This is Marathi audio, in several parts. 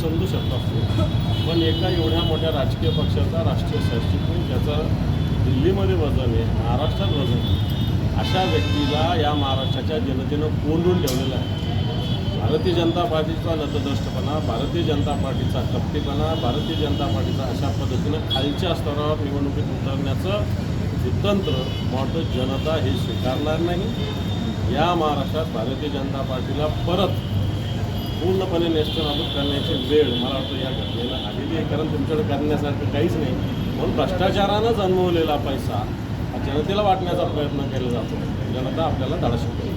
समजू शकतो असतो पण एका एवढ्या मोठ्या राजकीय पक्षाचा राष्ट्रीय सरचिटणीस ज्याचं दिल्लीमध्ये वजन आहे महाराष्ट्रात वजन आहे अशा व्यक्तीला या महाराष्ट्राच्या जनतेनं कोंडून ठेवलेलं आहे. भारतीय जनता पार्टीचा नतद्रष्टपणा भारतीय जनता पार्टीचा कपटीपणा भारतीय जनता पार्टीचा अशा पद्धतीनं खालच्या स्तरावर निवडणुकीत उतरण्याचं कुतंत्र तंत्र जनता हे स्वीकारणार नाही. या महाराष्ट्रात भारतीय जनता पार्टीला परत पूर्णपणे नेस्तनाबूत करण्याची वेळ मला वाटतं या घटनेला आलेली आहे. कारण तुमच्याकडे करण्यासारखं काहीच नाही. म्हणून भ्रष्टाचारानं जन्मवलेला पैसा हा जनतेला वाटण्याचा प्रयत्न केला जातो. जनता आपल्याला धाडा शिकते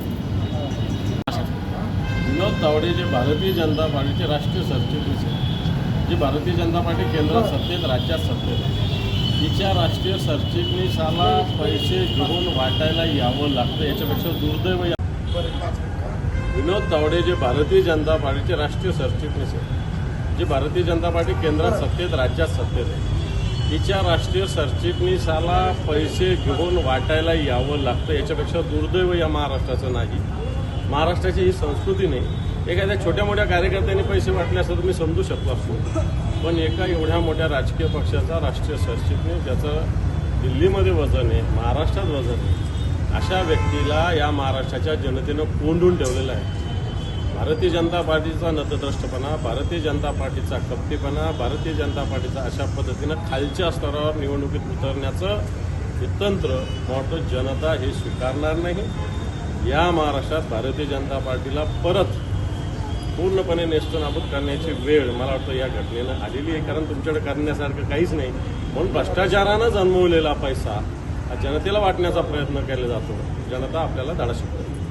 विनोद तावडे जे भारतीय जनता पार्टीचे राष्ट्रीय सरचिटणीस आहेत जे भारतीय जनता पार्टी केंद्रात सत्तेत राज्यात सत्तेत आहे तिच्या राष्ट्रीय सरचिटणीसाला पैसे घेऊन वाटायला यावं लागतं. याच्यापेक्षा दुर्दैव या विनोद तावडे जे भारतीय जनता पार्टीचे राष्ट्रीय सरचिटणीस आहेत जे भारतीय जनता पार्टी केंद्रात सत्तेत राज्यात सत्तेत आहे. तिच्या राष्ट्रीय सरचिटणीसाला पैसे घेऊन वाटायला यावं लागतं याच्यापेक्षा दुर्दैव या महाराष्ट्राचं नाही. महाराष्ट्राची ही संस्कृती नाही. एखाद्या छोट्या मोठ्या कार्यकर्त्यांनी पैसे वाटले असं तुम्ही समजू शकतो असतो पण एका एवढ्या मोठ्या राजकीय पक्षाचा राष्ट्रीय सरचिटणीस ज्याचं दिल्लीमध्ये वजन आहे महाराष्ट्रात वजन आहे अशा व्यक्तीला या महाराष्ट्राच्या जनतेनं कोंडून ठेवलेलं आहे. भारतीय जनता पार्टीचा नतद्रष्टपणा भारतीय जनता पार्टीचा कप्तीपणा भारतीय जनता पार्टीचा अशा पद्धतीनं खालच्या स्तरावर निवडणुकीत उतरण्याचं हे तंत्र मोठं जनता हे स्वीकारणार नाही. या महाराष्ट्रात भारतीय जनता पार्टीला परत पूर्णपणे नेस्तनाबूत करण्याची वेळ मला वाटतं या घटनेनं आलेली आहे. कारण तुमच्याकडे करण्यासारखं काहीच नाही. म्हणून भ्रष्टाचारानं जन्मवलेला पैसा. जनतेला वाटण्याचा प्रयत्न केला जातो. जनता आपल्याला धडा शिकतो